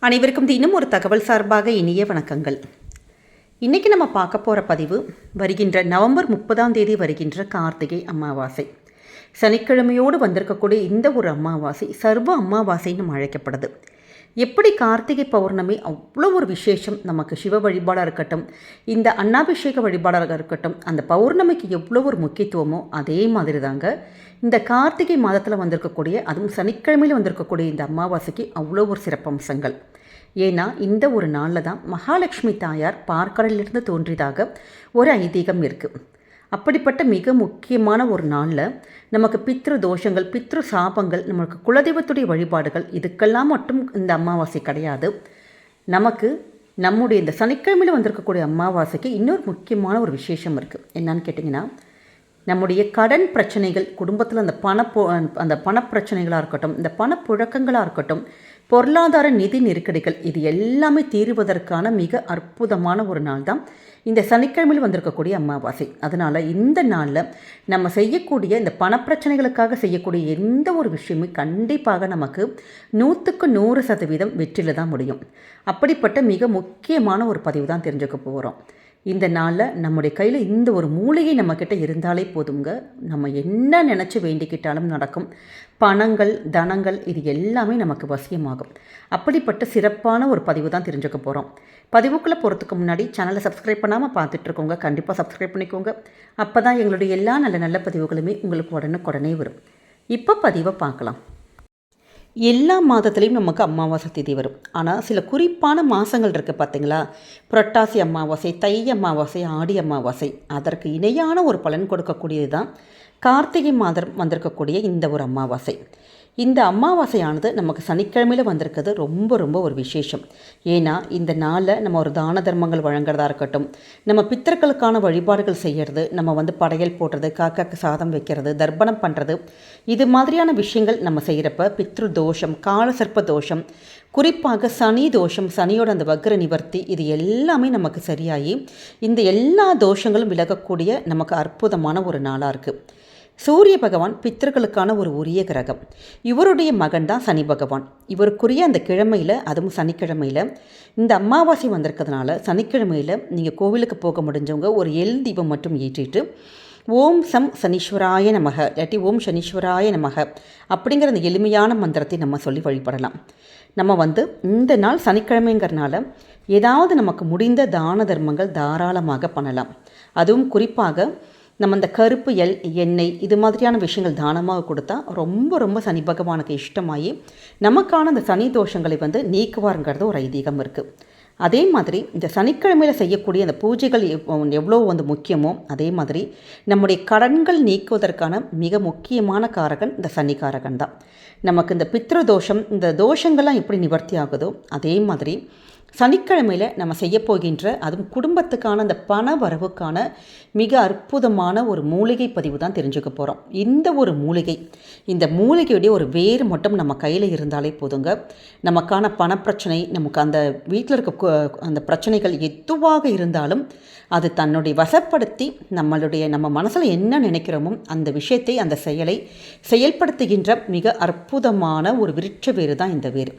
அனைவருக்கும் தினம் ஒரு தகவல் சார்பாக இனிய வணக்கங்கள். இன்றைக்கி நம்ம பார்க்க போகிற பதிவு வருகின்ற நவம்பர் முப்பதாம் தேதி வருகின்ற கார்த்திகை அமாவாசை. சனிக்கிழமையோடு வந்திருக்கக்கூடிய இந்த ஒரு அமாவாசை சர்வ அமாவாசைன்னு அழைக்கப்படுது. எப்படி கார்த்திகை பௌர்ணமி அவ்வளோ ஒரு விசேஷம்? நமக்கு சிவ வழிபாடாக இருக்கட்டும் இந்த அன்னாபிஷேக வழிபாடாக இருக்கட்டும் அந்த பௌர்ணமிக்கு எவ்வளோ ஒரு முக்கியத்துவமோ அதே மாதிரி தாங்க இந்த கார்த்திகை மாதத்தில் வந்திருக்கக்கூடிய அதுவும் சனிக்கிழமையில் வந்திருக்கக்கூடிய இந்த அமாவாசைக்கு அவ்வளோ ஒரு சிறப்பம்சங்கள் ஏன்னா இந்த ஒரு நாளில் தான் மகாலட்சுமி தாயார் பார்க்கடலிலிருந்து தோன்றியதாக ஒரு ஐதீகம் இருக்குது அப்படிப்பட்ட மிக முக்கியமான ஒரு நாளில் நமக்கு பித்ரு தோஷங்கள் பித்ரு சாபங்கள் நமக்கு குலதெய்வத்துடைய வழிபாடுகள் இதுக்கெல்லாம் மட்டும் இந்த அமாவாசை கிடையாது. நமக்கு நம்முடைய இந்த சனிக்கிழமையில் வந்திருக்கக்கூடிய அமாவாசைக்கு இன்னொரு முக்கியமான ஒரு விசேஷம் இருக்குது என்னன்னு கேட்டிங்கன்னா நம்முடைய கடன் பிரச்சனைகள் குடும்பத்தில் அந்த பண அந்த பணப்பிரச்சனைகளாக இருக்கட்டும் இந்த பணப்புழக்கங்களாக இருக்கட்டும் பொருளாதார நிதி நெருக்கடிகள் இது எல்லாமே தீருவதற்கான மிக அற்புதமான ஒரு நாள் தான் இந்த சனிக்கிழமையில் வந்திருக்கக்கூடிய அமாவாசை. அதனால் இந்த நாளில் நம்ம செய்யக்கூடிய இந்த பணப்பிரச்சனைகளுக்காக செய்யக்கூடிய எந்த ஒரு விஷயமும் கண்டிப்பாக நமக்கு நூற்றுக்கு நூறு சதவீதம் வெற்றியில் தான் முடியும். அப்படிப்பட்ட மிக முக்கியமான ஒரு பதிவு தான் தெரிஞ்சுக்க போகிறோம் இந்த நாளில் நம்முடைய கையில் இந்த ஒரு மூலிகை நம்மக்கிட்ட இருந்தாலே போதுங்க நம்ம என்ன நினச்சி வேண்டிக்கிட்டாலும் நடக்கும். பணங்கள் தனங்கள் இது எல்லாமே நமக்கு வசியமாகும். அப்படிப்பட்ட சிறப்பான ஒரு பதிவு தான் தெரிஞ்சுக்க போகிறோம் பதிவுக்குள்ளே போகிறதுக்கு முன்னாடி சேனலை சப்ஸ்கிரைப் பண்ணாமல் பார்த்துட்ருக்கோங்க. கண்டிப்பாக சப்ஸ்கிரைப் பண்ணிக்கோங்க. அப்போ தான் எங்களுடைய எல்லா நல்ல நல்ல பதிவுகளுமே உங்களுக்கு உடனுக்குடனே வரும். இப்போ பதிவை பார்க்கலாம். எல்லா மாதத்துலேயும் நமக்கு அமாவாசை திதி வரும். ஆனால் சில குறிப்பான மாதங்கள் இருக்குது பார்த்தீங்களா புரட்டாசி அமாவாசை தை அமாவாசை ஆடி அமாவாசை. அதற்கு இணையான ஒரு பலன் கொடுக்கக்கூடியது தான் கார்த்திகை மாதம் வந்திருக்கக்கூடிய இந்த ஒரு அமாவாசை. இந்த அமாவாசையானது நமக்கு சனிக்கிழமையில் வந்திருக்கிறது ரொம்ப ரொம்ப ஒரு விசேஷம். ஏன்னா இந்த நாளில் நம்ம ஒரு தான தர்மங்கள் வழங்குறதா இருக்கட்டும் நம்ம பித்தர்களுக்கான வழிபாடுகள் செய்கிறது நம்ம வந்து படையல் போடுறது காக்காக்கு சாதம் வைக்கிறது தர்ப்பணம் பண்ணுறது இது மாதிரியான விஷயங்கள் நம்ம செய்கிறப்ப பித்ரு தோஷம் கால சர்ப்ப தோஷம் குறிப்பாக சனி தோஷம் சனியோட அந்த வக்ர நிவர்த்தி இது எல்லாமே நமக்கு சரியாகி இந்த எல்லா தோஷங்களும் விலகக்கூடிய நமக்கு அற்புதமான ஒரு நாளாக இருக்குது சூரிய பகவான் பித்தர்களுக்கான ஒரு உரிய கிரகம். இவருடைய மகன் தான் சனி பகவான். இவருக்குரிய அந்த கிழமையில் அதுவும் சனிக்கிழமையில் இந்த அமாவாசை வந்திருக்கிறதுனால சனிக்கிழமையில் நீங்கள் கோவிலுக்கு போக முடிஞ்சவங்க ஒரு எல் தீபம் மட்டும் ஏற்றிட்டு ஓம் சம் சனீஸ்வராய நமக இல்லாட்டி ஓம் சனீஸ்வராய நமக அப்படிங்கிற அந்த எளிமையான மந்திரத்தை நம்ம சொல்லி வழிபடலாம். நம்ம வந்து இந்த நாள் சனிக்கிழமைங்கிறனால ஏதாவது நமக்கு முடிந்த தான தர்மங்கள் தாராளமாக பண்ணலாம். அதுவும் குறிப்பாக நம்ம இந்த கருப்பு எல் எண்ணெய் இது மாதிரியான விஷயங்கள் தானமாக கொடுத்தா ரொம்ப ரொம்ப சனி பகவானுக்கு இஷ்டமாகி நமக்கான அந்த சனி தோஷங்களை வந்து நீக்குவாருங்கிறது ஒரு ஐதீகம் இருக்குது அதே மாதிரி இந்த சனிக்கிழமையில் செய்யக்கூடிய அந்த பூஜைகள் எவ்வளோ வந்து முக்கியமோ அதே மாதிரி நம்முடைய கடன்கள் நீக்குவதற்கான மிக முக்கியமான காரகன் இந்த சனிக்காரகன் தான் நமக்கு இந்த பித்ரு தோஷம் இந்த தோஷங்கள்லாம் எப்படி நிவர்த்தி ஆகுதோ அதே மாதிரி சனிக்கிழமையில் நம்ம செய்ய போகின்ற அதுவும் குடும்பத்துக்கான அந்த பண வரவுக்கான மிக அற்புதமான ஒரு மூலிகை பதிவு தான் தெரிஞ்சுக்க போகிறோம் இந்த ஒரு மூலிகை இந்த மூலிகையுடைய ஒரு வேறு மட்டும் நம்ம கையில் இருந்தாலே போதுங்க. நமக்கான பணப்பிரச்சனை நமக்கு அந்த வீட்டில் இருக்க அந்த பிரச்சனைகள் எதுவாக இருந்தாலும் அது தன்னுடைய வசப்படுத்தி நம்மளுடைய நம்ம மனசில் என்ன நினைக்கிறோமோ அந்த விஷயத்தை அந்த செயலை செயல்படுத்துகின்ற மிக அற்புதமான ஒரு விருட்ச வேறு தான் இந்த வேறு.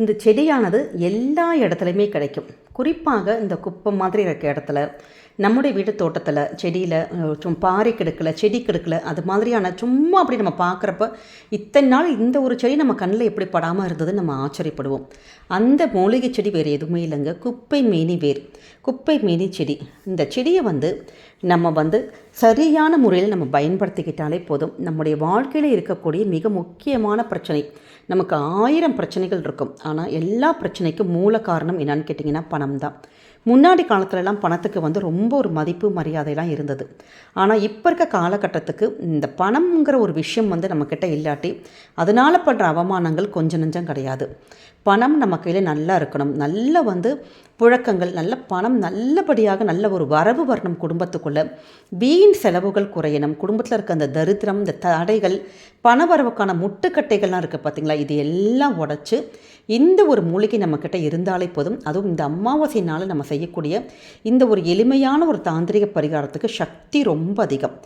இந்த செடியானது எல்லா இடத்துலையுமே கிடைக்கும். குறிப்பாக இந்த குப்பை மாதிரி இருக்க இடத்துல நம்முடைய வீட்டு தோட்டத்தில் செடியில் சும் பாறை கெடுக்கல செடி கெடுக்கல அது மாதிரியான சும்மா அப்படி நம்ம பார்க்குறப்ப இத்தனை நாள் இந்த ஒரு செடி நம்ம கண்ணில் எப்படி படாமல் இருந்தது நம்ம ஆச்சரியப்படுவோம். அந்த மூலிகை செடி வேறு எதுவுமே இல்லைங்க. குப்பை மேனி வேர் குப்பை மேனி செடி. இந்த செடியை வந்து நம்ம வந்து சரியான முறையில் நம்ம பயன்படுத்திக்கிட்டாலே போதும். நம்முடைய வாழ்க்கையில் இருக்கக்கூடிய மிக முக்கியமான பிரச்சனை. நமக்கு ஆயிரம் பிரச்சனைகள் இருக்கும். ஆனால் எல்லா பிரச்சனைக்கும் மூல காரணம் என்னன்னு கேட்டிங்கன்னா பணம் தான். முன்னாடி காலத்துலலாம் பணத்துக்கு வந்து ரொம்ப ஒரு மதிப்பு மரியாதையெல்லாம் இருந்தது. ஆனால் இப்போ இருக்க காலகட்டத்துக்கு இந்த பணம்ங்கிற ஒரு விஷயம் வந்து நம்மக்கிட்ட இல்லாட்டி அதனால் பண்ணுற அவமானங்கள் கொஞ்சம் நஞ்சம் கிடையாது. பணம் நம்ம கையில் நல்லா இருக்கணும். நல்லா வந்து புழக்கங்கள் நல்ல பணம் நல்லபடியாக நல்ல ஒரு வரவு வரணும் குடும்பத்துக்குள்ளே. வீண் செலவுகள் குறையணும். குடும்பத்தில் இருக்க அந்த தரித்திரம் இந்த தடைகள் பண வரவுக்கான முட்டுக்கட்டைகள்லாம் இருக்குது பார்த்திங்களா இது எல்லாம் உடச்சி இந்த ஒரு மூலிகை நம்மக்கிட்ட இருந்தாலே போதும். அதுவும் இந்த அமாவாசையினால் நம்ம செய்யக்கூடிய இந்த ஒரு எளிமையான ஒரு தாந்திரிக பரிகாரத்துக்கு சக்தி ரொம்ப அதிகம்.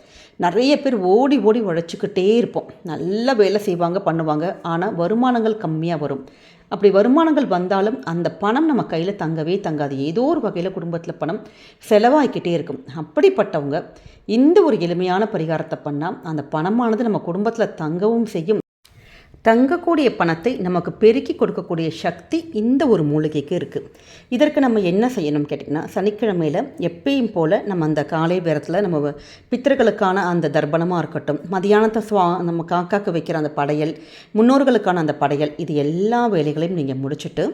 நிறைய பேர் ஓடி ஓடி உழைச்சிக்கிட்டே இருப்போம். நல்ல வேலை செய்வாங்க பண்ணுவாங்க. ஆனால் வருமானங்கள் கம்மியாக வரும். அப்படி வருமானங்கள் வந்தாலும் அந்த பணம் நம்ம கையில் தங்கவே தங்காது. ஏதோ ஒரு வகையில் குடும்பத்தில் பணம் செலவாகிக்கிட்டே இருக்கும். அப்படிப்பட்டவங்க இந்த ஒரு எளிமையான பரிகாரத்தை பண்ணால் அந்த பணமானது நம்ம குடும்பத்தில் தங்கவும் செய்யும். தங்கக்கூடிய பணத்தை நமக்கு பெருக்கி கொடுக்கக்கூடிய சக்தி இந்த ஒரு மூலிகைக்கு இருக்குது இதற்கு நம்ம என்ன செய்யணும் கேட்டிங்கன்னா சனிக்கிழமையில் எப்பயும் போல் நம்ம அந்த காலை நேரத்தில் நம்ம பித்தர்களுக்கான அந்த தர்ப்பணமாக இருக்கட்டும் மதியானத்தை சுவா நம்ம காக்காக்கு வைக்கிற அந்த படையல் முன்னோர்களுக்கான அந்த படையல் இது எல்லா வேலைகளையும் நீங்கள் முடிச்சுட்டு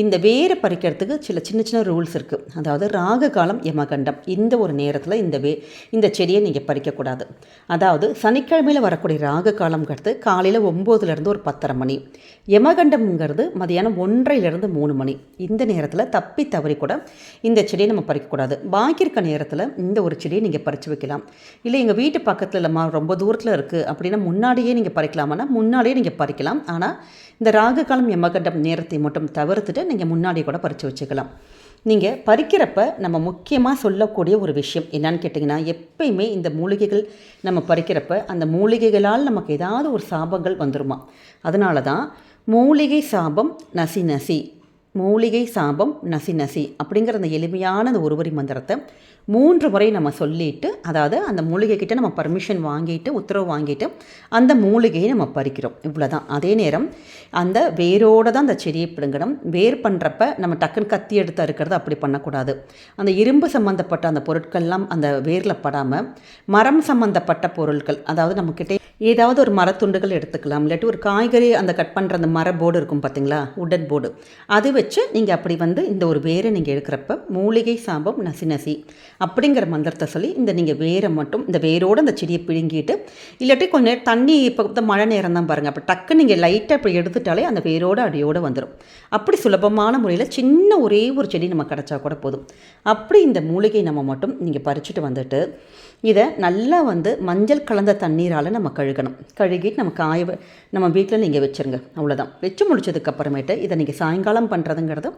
இந்த வேரை பறிக்கிறதுக்கு சில சின்ன சின்ன ரூல்ஸ் இருக்குது அதாவது ராக காலம் யமகண்டம். இந்த ஒரு நேரத்தில் இந்த வே இந்த செடியை நீங்கள் பறிக்கக்கூடாது. அதாவது சனிக்கிழமையில் வரக்கூடிய ராக காலம்ங்கிறது காலையில் ஒம்போதுலேருந்து ஒரு பத்தரை மணி. யமகண்டம்ங்கிறது மதியானம் ஒன்றையிலேருந்து மூணு மணி. இந்த நேரத்தில் தப்பி தவறி கூட இந்த செடியை நம்ம பறிக்கக்கூடாது பாக்கி இருக்க நேரத்தில் இந்த ஒரு செடியை நீங்கள் பறித்து வைக்கலாம். இல்லை எங்கள் வீட்டு பக்கத்தில் இல்லைம்மா ரொம்ப தூரத்தில் இருக்குது அப்படின்னா முன்னாடியே நீங்கள் பறிக்கலாமான்னா முன்னாடியே நீங்கள் பறிக்கலாம். ஆனால் இந்த ராகு காலம் யமகண்டம் நேரத்தை மட்டும் தவிர்த்துட்டு நீங்கள் முன்னாடி கூட பறித்து வச்சுக்கலாம். நீங்கள் பறிக்கிறப்ப நம்ம முக்கியமாக சொல்லக்கூடிய ஒரு விஷயம் என்னன்னு கேட்டிங்கன்னா எப்பயுமே இந்த மூலிகைகள் நம்ம பறிக்கிறப்ப அந்த மூலிகைகளால் நமக்கு ஏதாவது ஒரு சாபங்கள் வந்துருமா? அதனால தான் மூலிகை சாபம் நசி நசி மூலிகை சாபம் நசி நசி அப்படிங்கிற அந்த எளிமையான அந்த ஒருவரி மந்திரத்தை மூன்று முறை நம்ம சொல்லிட்டு அதாவது அந்த மூலிகைக்கிட்ட நம்ம பர்மிஷன் வாங்கிட்டு உத்தரவு வாங்கிட்டு அந்த மூலிகையை நம்ம பறிக்கிறோம். இவ்வளோதான் அதே நேரம் அந்த வேரோடு தான் அந்த செடியை பிடுங்கணும். வேர் பண்ணுறப்ப நம்ம டக்குன்னு கத்தி எடுத்து அறுக்கிறது அப்படி பண்ணக்கூடாது. அந்த இரும்பு சம்மந்தப்பட்ட அந்த பொருட்கள்லாம் அந்த வேரில் படாமல் மரம் சம்மந்தப்பட்ட பொருட்கள் அதாவது நம்மக்கிட்ட ஏதாவது ஒரு மரத்துண்டுகள் எடுத்துக்கலாம். இல்லாட்டி ஒரு காய்கறி அந்த கட் பண்ணுற அந்த மர போர்டு இருக்கும் பார்த்தீங்களா உடன் போர்டு. அது வச்சு நீங்கள் அப்படி வந்து இந்த ஒரு வேரை நீங்கள் எடுக்கிறப்ப மூலிகை சாம்பம் நசி நசி. அப்படிங்கிற மந்திரத்தை சொல்லி இந்த நீங்கள் வேரை மட்டும் இந்த வேரோடு அந்த செடியை பிழுங்கிட்டு இல்லாட்டி கொஞ்சம் நேரம் தண்ணி இப்போ மழை நேரம் தான் பாருங்கள் அப்போ டக்கு நீங்கள் லைட்டாக இப்படி எடுத்துட்டாலே அந்த வேரோடு அடியோடு வந்துடும் அப்படி சுலபமான முறையில் சின்ன ஒரே ஒரு செடி நம்ம கிடச்சா கூட போதும். அப்படி இந்த மூலிகை நம்ம மட்டும் நீங்கள் பறிச்சுட்டு வந்துட்டு இதை நல்லா வந்து மஞ்சள் கலந்த தண்ணீரால் நம்ம கழுகணும். கழுகிட்டு நம்ம காய நம்ம வீட்டில் நீங்கள் வச்சுருங்க. அவ்வளோதான் வச்சு முடிச்சதுக்கப்புறமேட்டு இதை நீங்கள் சாயங்காலம் பண்ணுறதுங்கிறது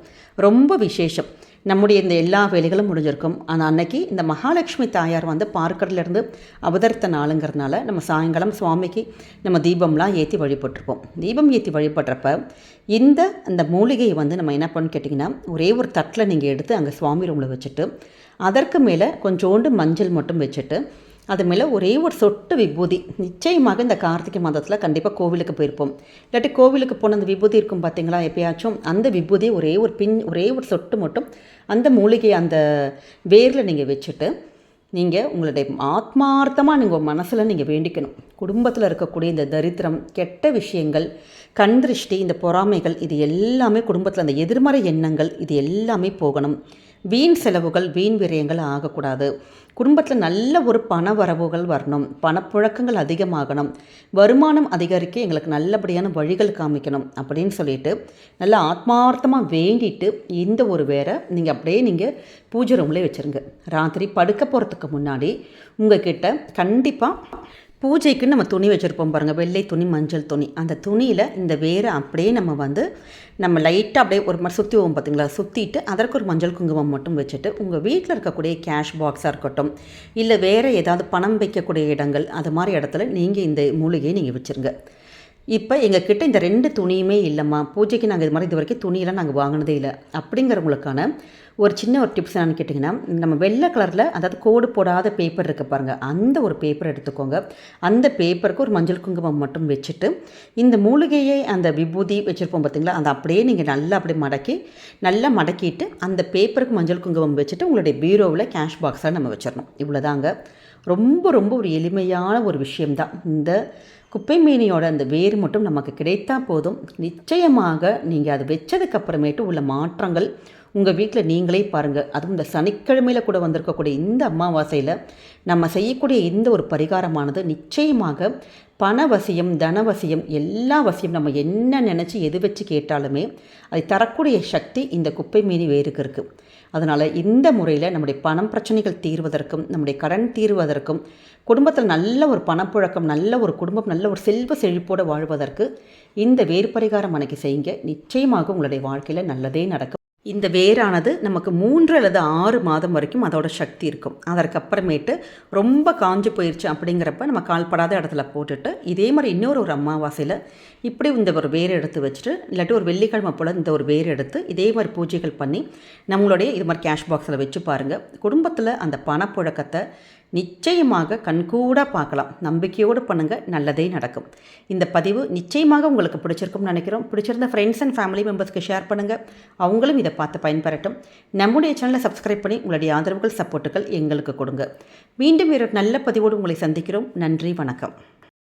ரொம்ப விசேஷம். நம்முடைய இந்த எல்லா வேலைகளும் முடிஞ்சிருக்கும். ஆனால் அன்னைக்கு இந்த மகாலட்சுமி தாயார் வந்து பார்க்கறதுலேருந்து அவதரித்த நாளுங்கிறதுனால நம்ம சாயங்காலம் சுவாமிக்கு நம்ம தீபம்லாம் ஏற்றி வழிபட்டிருப்போம். தீபம் ஏற்றி வழிபடுறப்ப இந்த அந்த மூலிகையை வந்து நம்ம என்ன பண்ணு கேட்டிங்கன்னா ஒரே ஒரு தட்டில் நீங்கள் எடுத்து அங்கே சுவாமி ரூமில் வச்சுட்டு அதற்கு மேலே கொஞ்சோண்டு மஞ்சள் மட்டும் வச்சுட்டு அது மேலே ஒரே ஒரு சொட்டு விபூதி. நிச்சயமாக இந்த கார்த்திகை மாதத்தில் கண்டிப்பாக கோவிலுக்கு போயிருப்போம். இல்லாட்டி கோவிலுக்கு போன அந்த விபூதி இருக்கும் பார்த்தீங்களா எப்பயாச்சும்? அந்த விபூதி ஒரே ஒரு பின் ஒரே ஒரு சொட்டு மட்டும் அந்த மூலிகை அந்த வேரில் நீங்கள் வச்சுட்டு நீங்கள் உங்களுடைய ஆத்மார்த்தமாக நீங்கள் மனசில் நீங்கள் வேண்டிக்கணும். குடும்பத்தில் இருக்கக்கூடிய இந்த தரித்திரம் கெட்ட விஷயங்கள் கண் திருஷ்டி இந்த பொறாமைகள் இது எல்லாமே குடும்பத்தில் அந்த எதிர்மறை எண்ணங்கள் இது எல்லாமே போகணும். வீண் செலவுகள் வீண் விரயங்கள் ஆகக்கூடாது. குடும்பத்தில் நல்ல ஒரு பண வரவுகள் வரணும். பணப்புழக்கங்கள் அதிகமாகணும். வருமானம் அதிகரிக்க எங்களுக்கு நல்லபடியான வழிகள் காமிக்கணும் அப்படின்னு சொல்லிட்டு நல்லா ஆத்மார்த்தமாக வேண்டிட்டு இந்த ஒரு வேரை நீங்கள் அப்படியே நீங்கள் பூஜை ரூம்லேயே வச்சுருங்க. ராத்திரி படுக்க போகிறதுக்கு முன்னாடி உங்ககிட்ட கண்டிப்பாக பூஜைக்கு நம்ம துணி வச்சுருப்போம் பாருங்கள் வெள்ளை துணி மஞ்சள் துணி. அந்த துணியில் இந்த வேரை அப்படியே நம்ம வந்து நம்ம லைட்டாக அப்படியே ஒரு மாதிரி சுற்றுவோம் பார்த்தீங்களா சுற்றிட்டு அதற்கு ஒரு மஞ்சள் குங்குமம் மட்டும் வச்சுட்டு உங்கள் வீட்டில் இருக்கக்கூடிய கேஷ் பாக்ஸாக இருக்கட்டும் இல்லை வேறு ஏதாவது பணம் வைக்கக்கூடிய இடங்கள் அது மாதிரி இடத்துல நீங்கள் இந்த மூலிகையை நீங்கள் வச்சுருங்க. இப்போ எங்கள் கிட்டே இந்த ரெண்டு துணியுமே இல்லைம்மா. பூஜைக்கு நாங்கள் இது மாதிரி இது வரைக்கும் துணியெல்லாம் நாங்கள் வாங்கினதே இல்லை. அப்படிங்கிறவங்களுக்கான ஒரு சின்ன ஒரு டிப்ஸ் என்னன்னு கேட்டிங்கன்னா நம்ம வெள்ளை கலரில் அதாவது கோடு போடாத பேப்பர் இருக்குது பாருங்கள் அந்த ஒரு பேப்பர் எடுத்துக்கோங்க. அந்த பேப்பருக்கு ஒரு மஞ்சள் குங்குமம் மட்டும் வச்சுட்டு இந்த மூலிகையை அந்த விபூதி வச்சுருப்போம் பார்த்தீங்களா அந்த அப்படியே நீங்கள் நல்லா அப்படியே மடக்கி நல்லா மடக்கிட்டு அந்த பேப்பருக்கு மஞ்சள் குங்குமம் வச்சுட்டு உங்களுடைய பீரோவில் கேஷ் பாக்ஸாக நம்ம வச்சிடணும். இவ்வளோதாங்க ரொம்ப ரொம்ப ஒரு எளிமையான ஒரு விஷயம்தான். இந்த குப்பை மீனியோட அந்த வேர் மட்டும் நமக்கு கிடைத்தா போதும். நிச்சயமாக நீங்கள் அது வச்சதுக்கப்புறமேட்டு உள்ள மாற்றங்கள் உங்கள் வீட்டில் நீங்களே பாருங்கள் அதுவும் இந்த சனிக்கிழமையில் கூட வந்திருக்கக்கூடிய இந்த அமாவாசையில் நம்ம செய்யக்கூடிய இந்த ஒரு பரிகாரமானது நிச்சயமாக பணவசியம் தனவசியம் எல்லா வசியம் நம்ம என்ன நினச்சி எது வச்சு கேட்டாலுமே அதை தரக்கூடிய சக்தி இந்த குப்பை மீனி வேருக்கு இருக்குது அதனால் இந்த முறையில் நம்முடைய பணம் பிரச்சனைகள் தீர்வதற்கும் நம்முடைய கடன் தீர்வதற்கும் குடும்பத்தில் நல்ல ஒரு பணப்புழக்கம் நல்ல ஒரு குடும்பம் நல்ல ஒரு செல்வ செழிப்போடு வாழ்வதற்கு இந்த வேறு பரிகாரம் அன்னைக்கு செய்யுங்க. நிச்சயமாக உங்களுடைய வாழ்க்கையில் நல்லதே நடக்கும். இந்த வேரானது நமக்கு மூன்று அல்லது ஆறு மாதம் வரைக்கும் அதோட சக்தி இருக்கும். அதற்கப்புறமேட்டு ரொம்ப காஞ்சு போயிடுச்சு அப்படிங்கிறப்ப நம்ம கால்படாத இடத்துல போட்டுட்டு இதே மாதிரி இன்னொரு ஒரு அமாவாசையில் இப்படி இந்த ஒரு வேர் எடுத்து வச்சுட்டு இல்லாட்டி ஒரு வெள்ளிக்கிழமை போல் இந்த ஒரு வேர் எடுத்து இதே மாதிரி பூஜைகள் பண்ணி நம்மளுடைய இது மாதிரி கேஷ் பாக்ஸில் வச்சு பாருங்கள் குடும்பத்தில் அந்த பணப்புழக்கத்தை நிச்சயமாக கண்கூட பார்க்கலாம். நம்பிக்கையோடு பண்ணுங்கள் நல்லதே நடக்கும். இந்த பதிவு நிச்சயமாக உங்களுக்கு பிடிச்சிருக்கும்னு நினைக்கிறோம். பிடிச்சிருந்த ஃப்ரெண்ட்ஸ் அண்ட் ஃபேமிலி மெம்பர்ஸ்க்கு ஷேர் பண்ணுங்கள் அவங்களும் இதை பார்த்து பயன்பெறட்டும். நம்முடைய சேனலை சப்ஸ்கிரைப் பண்ணி உங்களுடைய ஆதரவுகள் சப்போர்ட்டுகள் எங்களுக்கு கொடுங்க. மீண்டும் ஒரு நல்ல பதிவோடு உங்களை சந்திக்கிறோம். நன்றி வணக்கம்.